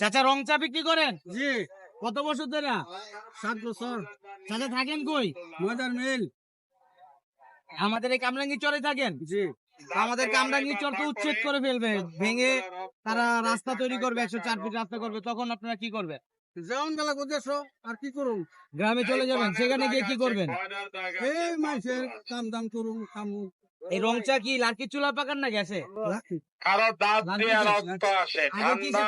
চাচা রং চা বিক্রি করেন? জি। কত বছর ধরে? সাত বছর। চাচা থাকেন কই? ময়দার মিল। আমাদের এই কামরাঙ্গি চরে থাকেন? জি। আমাদের কামরাঙ্গি চর তো উচ্ছেদ করে ফেলবে। ভেঙে তারা রাস্তা তৈরি করবে একশো চার ফিট রাস্তা করবে। তখন আপনারা কি করবেন? যেমন গেলা করতেছো আর কি করুন গ্রামে চলে যাবেন। সেখানে গিয়ে কি করবেন? এই মাইসের কাম দাম করুন কামু এই রং চা কি লার্কি চুলা পাকান না গেছে কারও দাঁত দিয়ে রক্ত আসে চা ঠান্ডা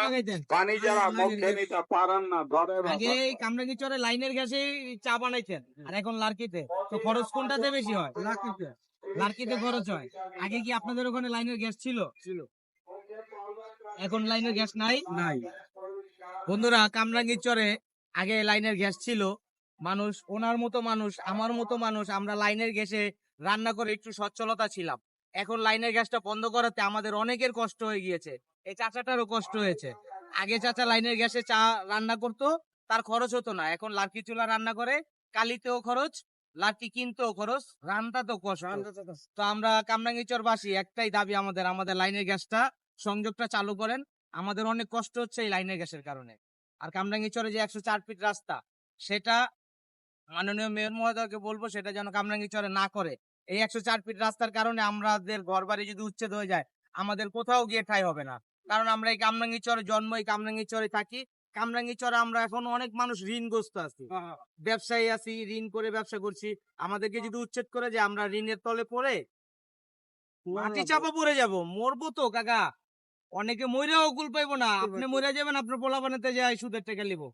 পানি যারা মুখে নিতে পারেন না ধরে আগে এই কামরাঙ্গি চরে লাইনের গ্যাসে চা বানাইতেন আর এখন লার্কিতে। তো খরচ কোনটাতে বেশি হয়? রাখিতে লার্কিতে খরচ হয়। আগে কি আপনাদের ওখানে লাইনের গ্যাস ছিল? ছিল। এখন লাইনের গ্যাস নাই? নাই। বন্ধুরা কামরাঙ্গীর চরে আগে লাইনের গ্যাস ছিল। মানুষ ওনার মতো মানুষ আমার মতো মানুষ আমরা লাইনের গ্যাসে রান্না করে একটু সচ্ছলতা ছিলাম। এখন লাইনের গ্যাসটা বন্ধ করাতে আমাদের অনেকের কষ্ট হয়ে গিয়েছে। এই চাচাটারও কষ্ট হয়েছে। আগে চাচা লাইনের গ্যাসে চা রান্না করতো তার খরচ হতো না। এখন লার্কি চুলা রান্না করে কালিতেও খরচ লার্কি কিনতেও খরচ রান্নাতেও কষ্ট। তো আমরা কামরাঙ্গি চরবাসী একটাই দাবি আমাদের আমাদের লাইনের গ্যাসটা সংযোগটা চালু করেন। আমাদের অনেক কষ্ট হচ্ছে এই লাইনের গ্যাসের কারণে। আর কামরাঙ্গি চরে যে একশো চার ফিট রাস্তা সেটা মাননীয় মেয়র মহোদয়কে বলব সেটা যেন কামরাঙ্গি চরে না করে। এই একশো চার ফিট রাস্তার কারণে আমাদের ঘর বাড়ি যদি উচ্ছেদ হয়ে যায় আমাদের কোথাও গিয়ে ঠাই হবে না। কারণ আমরা এই কামরাঙ্গি চরে জন্ম এই কামরাঙ্গি চরে থাকি। কামরাঙ্গি চরে আমরা এখন অনেক মানুষ ঋণগ্রস্ত আছি। ব্যবসায়ী আছি ঋণ করে ব্যবসা করছি। আমাদেরকে যদি উচ্ছেদ করে যে আমরা ঋণের তলে পড়ে মাটি চাপা পড়ে যাব মরবো তো কাকা। অনেকে মইরাও কুল পাইবো না। আপনি মরে যাবেন আপনার পোলা বানাতে যায় সুদের টাকা লিবো।